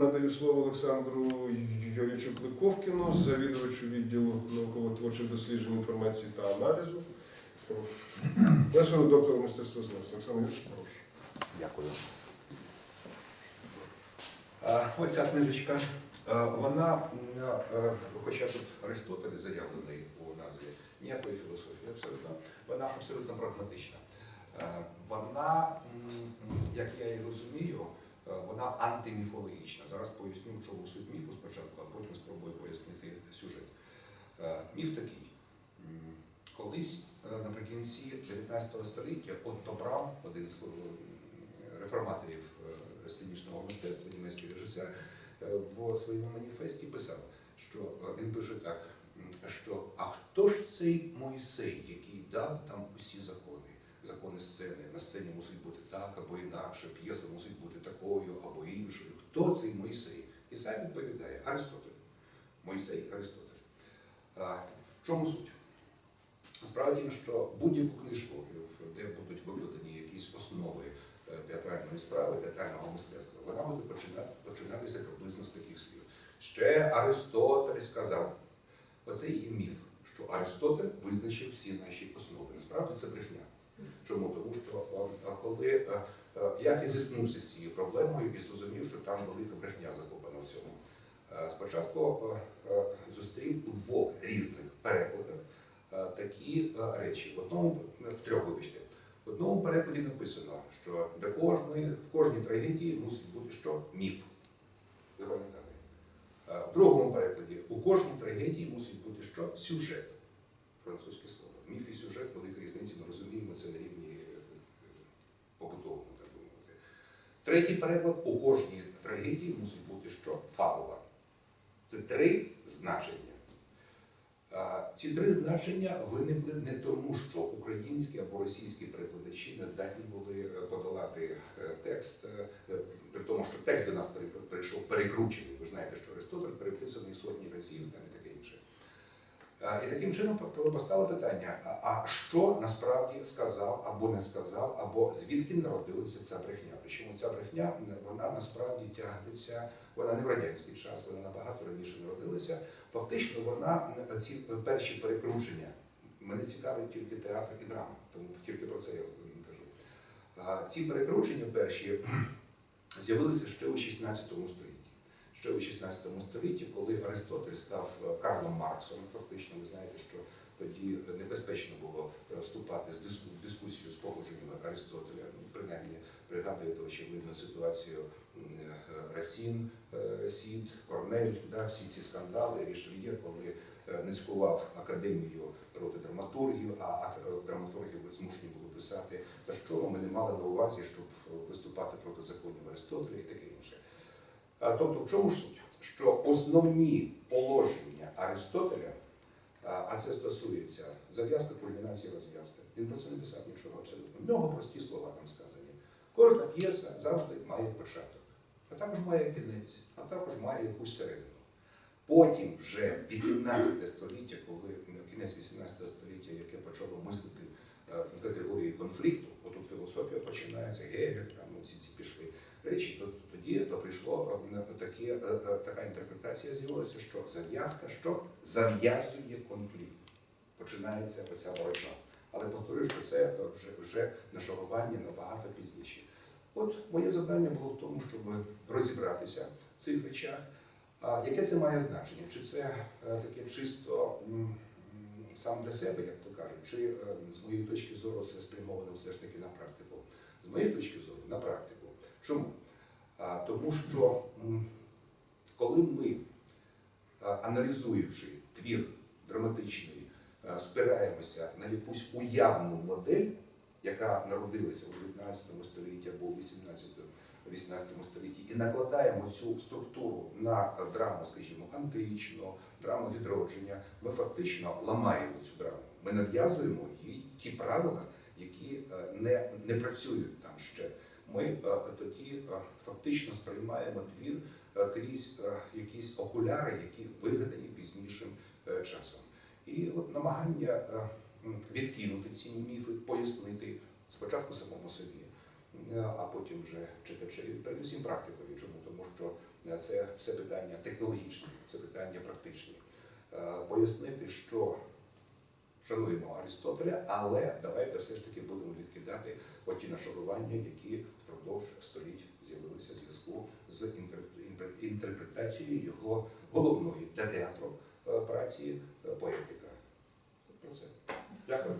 Надаю слово Олександру Юрійовичу Кликовкіну, завідувачу відділу науково-творчих досліджень інформації та аналізу. Нашого доктора мистецтвознавства. Олександр Юрійович, прошу. Дякую. А, Ось ця книжечка, вона, хоча тут Аристотель заявлений у назві, ніякої філософії, абсолютно, вона абсолютно прагматична. Вона, як я її розумію, вона антиміфологічна. Зараз поясню, чому суть міфу спочатку, а потім спробую пояснити сюжет. Е, Міф такий. Колись е, наприкінці 19 століття Отто Брам, один з е, реформаторів е, сценічного мистецтва, німецький режисер, е, в своєму маніфесті писав, що е, він пише так, що а хто ж цей Мойсей, який дав там усі закони? Закони сцени. На сцені мусить бути так або інакше, п'єса мусить бути такою або іншою. Хто цей Мойсей? І сам відповідає Аристотель. Мойсей Аристотель. В чому суть? Справа тім, що будь-яку книжку, де будуть викладені якісь основи е, театральної справи, театрального мистецтва, вона буде починати, починатися приблизно з таких слів. Ще Аристотель сказав, оце і є міф, що Аристотель визначив всі наші основи. Насправді це брехня. Чому? Тому що коли я зіткнувся з цією проблемою і зрозумів, що там велика брехня закопана в цьому. Спочатку зустрів у двох різних перекладах такі речі. В одному в трьох вибачте. В одному перекладі написано, що для кожної, в кожній трагедії мусить бути що? Міф. Запам'ятали. Е, В другому перекладі у кожній трагедії мусить бути що? Сюжет. Французьке слово. Міф і сюжет, велика різниця, ми розуміємо це на рівні е, побутовому, так мовити. Третій переклад у кожній трагедії мусить бути що? Фабула. Це три значення. Ці три значення виникли не тому, що українські або російські перекладачі не здатні були е, подолати е, текст, при тому, що текст до нас прийшов перекручений. Ви знаєте, що Аристотель переписаний сотні разів і таким чином постало питання: а- що насправді сказав або не сказав, або звідки народилася ця брехня? Причому ця брехня вона насправді тягнеться, вона не в радянський час, вона набагато раніше народилася. Фактично, вона ці перші перекручення. Мене цікавить тільки театр і драма, тому тільки про це я кажу. Ці перекручення перші з'явилися ще у 16 столітті. Ще у 16 столітті, коли Аристотель став е, Карлом Марксом, фактично, ви знаєте, що тоді небезпечно було е, вступати з диску- дискусію з походженнями Аристотеля. Ну, принаймні, пригадуєте очевидно ситуацію е, Расін, Сід, Корнель, да, всі ці скандали, Рішельє, коли е, не цькував академію проти драматургів, а драматургів змушені були писати, та що ми не мали на увазі, щоб виступати проти законів Аристотеля і таке інше. А, Тобто, в чому ж суть? Що основні положення Аристотеля, а це стосується зав'язка, кульмінації, розв'язка. Він про це не писав нічого абсолютно. В нього прості слова там сказані. Кожна п'єса завжди має початок, а також має кінець, а також має якусь середину. Потім вже 18 століття, коли кінець 18 століття, яке почало мислити е, категорії конфлікту, отут філософія починається, Гегель, там всі ці пішли речі, тоді то прийшло е, таке, е, е, така інтерпретація з'явилася, що зав'язка що зав'язує конфлікт. Починається оця боротьба. Але повторюю, що це вже, вже нашарування набагато пізніше. От моє завдання було в тому, щоб розібратися в цих речах. А яке це має значення? Чи це таке чисто сам для себе, як то кажуть, чи з моєї точки зору це спрямовано все ж таки на практику? З моєї точки зору на практику. Чому? Тому що коли ми, аналізуючи твір драматичний, спираємося на якусь уявну модель, яка народилася у 19 столітті або у 18 18 столітті, і накладаємо цю структуру на драму, скажімо, античну, драму відродження, ми фактично ламаємо цю драму. Ми нав'язуємо їй ті правила, які е, не, не працюють там ще. Ми е, тоді е, фактично сприймаємо твір е, крізь якісь окуляри, які вигадані пізнішим часом. І от намагання відкинути ці міфи, пояснити спочатку самому собі, а потім вже читачеві, передусім практикові. Чому? Тому що Це все питання технологічні, це питання практичні. Пояснити, що шануємо Аристотеля, але давайте все ж таки будемо відкидати оті нашарування, які впродовж століть з'явилися в зв'язку з інтер- інтер- інтерпретацією його головної для театру е, праці е, поетика. Про це. Дякую.